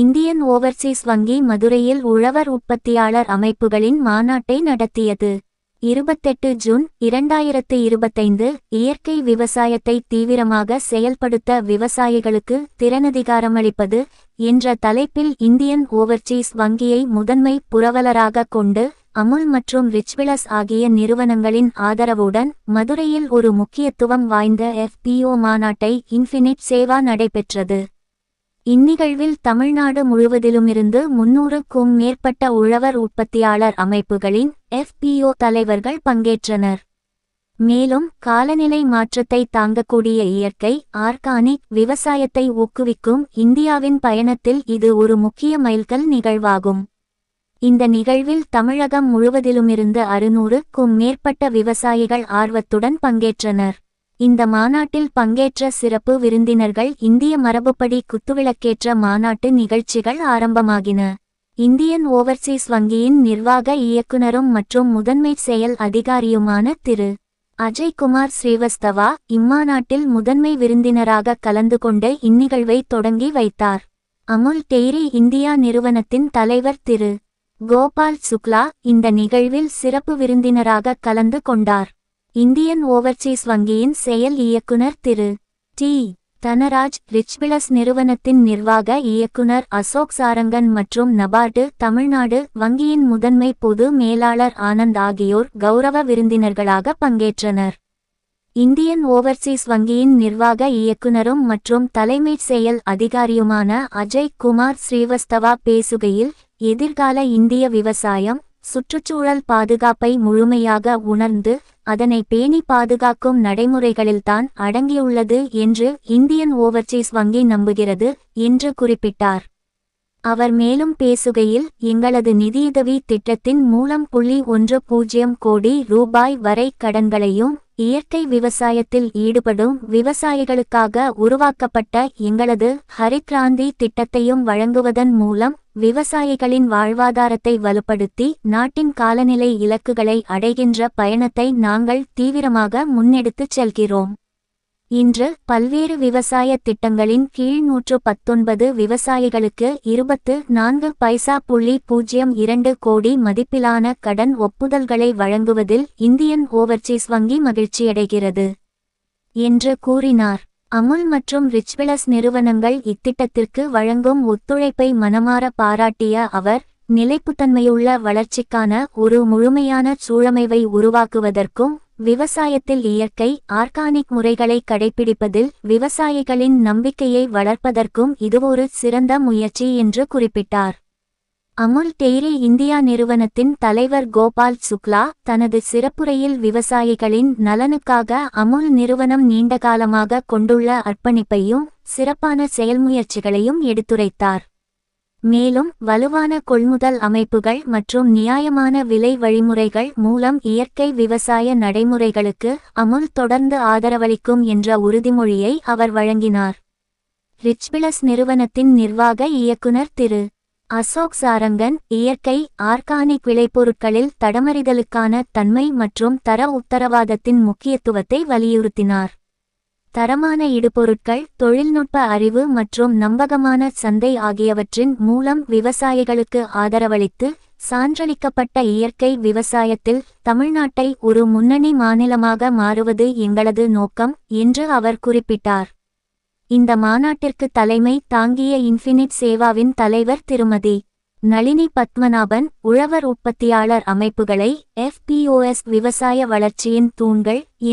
Indian Overseas வங்கி மதுரையில் உழவர் உற்பத்தியாளர் அமைப்புகளின் மாநாட்டை நடத்தியது. இருபத்தெட்டு ஜூன் இரண்டாயிரத்து இருபத்தைந்து இயற்கை விவசாயத்தை தீவிரமாக செயல்படுத்த விவசாயிகளுக்கு திறனதிகாரமளிப்பது என்ற தலைப்பில் இந்தியன் ஓவர்சீஸ் வங்கியை முதன்மை புரவலராக கொண்டு அமுல் மற்றும் ரிச்விலஸ் ஆகிய நிறுவனங்களின் ஆதரவுடன் மதுரையில் ஒரு முக்கியத்துவம் வாய்ந்த எஃபிஓ மாநாட்டை இன்ஃபினிட் சேவா நடைபெற்றது. இந்நிகழ்வில் தமிழ்நாடு முழுவதிலுமிருந்து முன்னூறுக்கும் மேற்பட்ட உழவர் உற்பத்தியாளர் அமைப்புகளின் எஃபிஓ தலைவர்கள் பங்கேற்றனர். மேலும் காலநிலை மாற்றத்தை தாங்கக்கூடிய இயற்கை ஆர்கானிக் விவசாயத்தை ஊக்குவிக்கும் இந்தியாவின் பயணத்தில் இது ஒரு முக்கிய மைல்கல் நிகழ்வாகும். இந்த நிகழ்வில் தமிழகம் முழுவதிலுமிருந்து அறுநூறுக்கும் மேற்பட்ட விவசாயிகள் ஆர்வத்துடன் பங்கேற்றனர். இந்த மாநாட்டில் பங்கேற்ற சிறப்பு விருந்தினர்கள் இந்திய மரபுப்படி குத்துவிளக்கேற்ற மாநாட்டு நிகழ்ச்சிகள் ஆரம்பமாகின. இந்தியன் ஓவர்சீஸ் வங்கியின் நிர்வாக இயக்குனரும் மற்றும் முதன்மை செயல் அதிகாரியுமான திரு. அஜய் குமார் ஸ்ரீவஸ்தவா இம்மாநாட்டில் முதன்மை விருந்தினராக கலந்து கொண்டு இந்நிகழ்வை தொடங்கி வைத்தார். அமுல் டெய்ரி இந்தியா நிறுவனத்தின் தலைவர் திரு. கோபால் சுக்லா இந்த நிகழ்வில் சிறப்பு விருந்தினராக கலந்து கொண்டார். இந்தியன் ஓவர்சீஸ் வங்கியின் செயல் இயக்குனர் திரு. டி. தனராஜ் ரிச்பிளஸ் நிறுவனத்தின் நிர்வாக இயக்குனர் அசோக் சாரங்கன் மற்றும் நபார்டு தமிழ்நாடு வங்கியின் முதன்மை பொது மேலாளர் ஆனந்த் ஆகியோர் கௌரவ விருந்தினர்களாக பங்கேற்றனர். இந்தியன் ஓவர்சீஸ் வங்கியின் நிர்வாக இயக்குனரும் மற்றும் தலைமைச் செயல் அதிகாரியுமான அஜய் குமார் ஸ்ரீவஸ்தவா பேசுகையில் எதிர்கால இந்திய விவசாயம் சுற்றுச்சூழல் பாதுகாப்பை முழுமையாக உணர்ந்து அதனை பேணி பாதுகாக்கும் நடைமுறைகளில்தான் அடங்கியுள்ளது என்று இந்தியன் ஓவர்சீஸ் வங்கி நம்புகிறது என்று குறிப்பிட்டார். அவர் மேலும் பேசுகையில் எங்களது நிதியுதவி திட்டத்தின் மூலம் புள்ளி ஒன்று பூஜ்ஜியம் கோடி ரூபாய் வரை கடன்களையும் இயற்கை விவசாயத்தில் ஈடுபடும் விவசாயிகளுக்காக உருவாக்கப்பட்ட எங்களது ஹரித்ராந்தி திட்டத்தையும் வழங்குவதன் மூலம் விவசாயிகளின் வாழ்வாதாரத்தை வலுப்படுத்தி நாட்டின் காலநிலை இலக்குகளை அடைகின்ற பயணத்தை நாங்கள் தீவிரமாக முன்னெடுத்துச் செல்கிறோம். இன்று பல்வேறு விவசாய திட்டங்களின் கீழ் நூற்று பத்தொன்பது விவசாயிகளுக்கு இருபத்து நான்கு பைசா புள்ளி பூஜ்ஜியம் இரண்டு கோடி மதிப்பிலான கடன் ஒப்புதல்களை வழங்குவதில் இந்தியன் ஓவர்சீஸ் வங்கி மகிழ்ச்சியடைகிறது. என்று கூறினார். அமுல் மற்றும் ரிச்விலஸ் நிறுவனங்கள் இத்திட்டத்திற்கு வழங்கும் ஒத்துழைப்பை மனமாற பாராட்டிய அவர் நிலைப்புத்தன்மையுள்ள வளர்ச்சிக்கான ஒரு முழுமையான சூழமைவை உருவாக்குவதற்கும் விவசாயத்தில் இயற்கை ஆர்கானிக் முறைகளை கடைபிடிப்பதில் விவசாயிகளின் நம்பிக்கையை வளர்ப்பதற்கும் இதுவொரு சிறந்த முயற்சி என்று குறிப்பிட்டார். அமுல் டெய்ரி இந்தியா நிறுவனத்தின் தலைவர் கோபால் சுக்லா தனது சிறப்புரையில் விவசாயிகளின் நலனுக்காக அமுல் நிறுவனம் நீண்டகாலமாக கொண்டுள்ள அர்ப்பணிப்பையும் சிறப்பான செயல்முயற்சிகளையும் எடுத்துரைத்தார். மேலும் வலுவான கொள்முதல் அமைப்புகள் மற்றும் நியாயமான விலை வழிமுறைகள் மூலம் இயற்கை விவசாய நடைமுறைகளுக்கு அமுல் தொடர்ந்து ஆதரவளிக்கும் என்ற உறுதிமொழியை அவர் வழங்கினார். ரிச்பிளஸ் நிறுவனத்தின் நிர்வாக இயக்குனர் திரு. அசோக் சாரங்கன் இயற்கை ஆர்கானிக் விளைபொருட்களில் தடமறிதலுக்கான தன்மை மற்றும் தர உத்தரவாதத்தின் முக்கியத்துவத்தை வலியுறுத்தினார். தரமான இடுபொருட்கள் தொழில்நுட்ப அறிவு மற்றும் நம்பகமான சந்தை ஆகியவற்றின் மூலம் விவசாயிகளுக்கு ஆதரவளித்து சான்றளிக்கப்பட்ட இயற்கை விவசாயத்தில் தமிழ்நாட்டை ஒரு முன்னணி மாநிலமாக மாறுவது எங்களது நோக்கம் என்று அவர் குறிப்பிட்டார். இந்த மாநாட்டிற்கு தலைமை தாங்கிய இன்ஃபினிட் சேவாவின் தலைவர் திருமதி நளினி பத்மநாபன் உழவர் உற்பத்தியாளர் அமைப்புகளை எஃபிஓஎஸ் விவசாய வளர்ச்சியின் தூண்கள்